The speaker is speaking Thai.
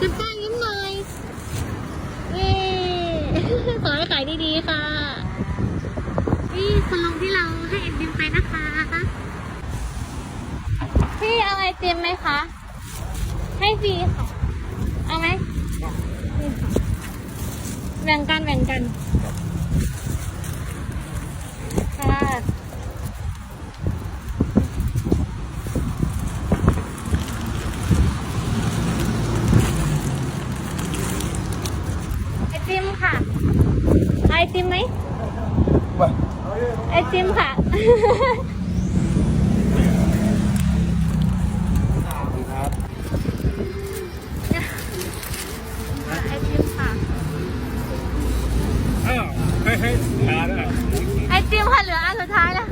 คุณป้ายิ้มหน่อยเย้ขอให้ขายดีๆค่ะ นี่คุณลุงที่เราให้ไอติมไปนะคะ พี่เอาไอติมไหมคะ ให้ฟรีค่ะ เอาไหมนี่ค่ะแบ่งกันแบ่งกัน ติมค่ะ ไอติมไหมไอติมค่ะ ไอติมค่ะ อ้าวเฮ้มค่ะเหลืออันสุดท้ายแล้ว